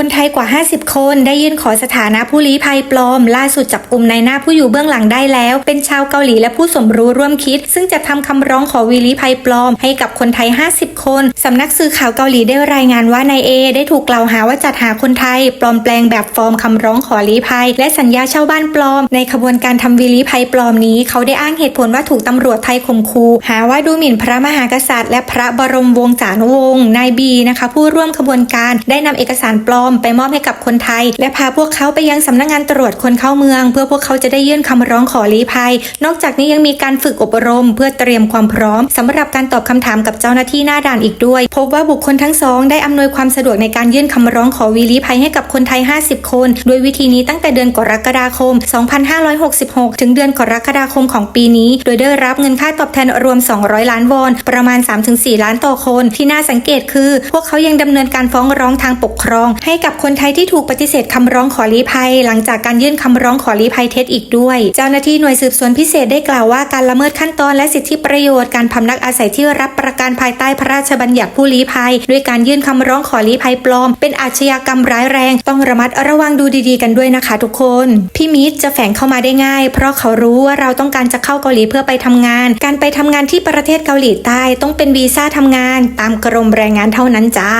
คนไทยกว่า 50 คนได้ยื่นขอสถานะผู้ลี้ภัยปลอม ล่าสุดจับกลุ่มนายหน้าผู้อยู่เบื้องหลังได้แล้ว เป็นชาวเกาหลีและผู้สมรู้ร่วมคิด ซึ่งจะทำคำร้องขอวีลี้ภัยปลอม ให้กับคนไทย 50 คนสำนักสื่อข่าวเกาหลีได้รายงานว่านายเอได้ถูกกล่าวหาว่าจัดหาคนไทย ปลอมแปลงแบบฟอร์มคำร้องขอลี้ภัย และสัญญาเช่าบ้านปลอม ในขบวนการทำวีลี้ภัยปลอมนี้ เขาได้อ้างเหตุผลว่าถูกตำรวจไทยข่มขู่หาว่าดูหมิ่นพระมหากษัตริย์ และพระบรมวงศานุวงศ์นายบีนะคะ ผู้ร่วมขบวนการได้นำเอกสารปลอมไปมอบให้กับคนไทย และพาพวกเขาไปยังสำนักงานตรวจคนเข้าเมือง เพื่อพวกเขาจะได้ยื่นคำร้องขอลี้ภัย นอกจากนี้ยังมีการฝึกอบรม เพื่อเตรียมความพร้อมสำหรับการตอบคำถามกับเจ้าหน้าที่หน้าด่านอีกด้วย พบว่าบุคคลทั้งสองได้อำนวยความสะดวกในการยื่นคำร้องขอวีลี้ภัยให้กับคนไทย 50 คน โดยวิธีนี้ตั้งแต่เดือนกรกฎาคม 2566 ถึงเดือนกรกฎาคมของปีนี้ โดยได้รับเงินค่าตอบแทนรวม 200 ล้านวอน ประมาณ 3-4 ล้านต่อคน ที่น่าสังเกตคือ พวกเขายังดำเนินการฟ้องร้องทางปกครอง ให้กับคนไทยที่ถูกปฏิเสธคำร้องขอลี้ภัย หลังจากการยื่นคำร้องขอลี้ภัยเท็จอีกด้วย เจ้าหน้าที่หน่วยสืบสวนพิเศษได้กล่าวว่าการละเมิดขั้นตอนและสิทธิประโยชน์การพำนักอาศัยที่รับประกันภายใต้พระราชบัญญัติผู้ลี้ภัย ด้วยการยื่นคำร้องขอลี้ภัยปลอม เป็นอาชญากรรมร้ายแรง ต้องระมัดระวังดูดีๆ กันด้วยนะคะ ทุกคนพี่มิตรจะแฝงเข้ามาได้ง่าย เพราะเขารู้ว่าเราต้องการจะเข้าเกาหลีเพื่อไปทำงาน การไปทำงานที่ประเทศเกาหลีใต้ต้องเป็นวีซ่าทำงาน ตามกรมแรงงานเท่านั้นจ้า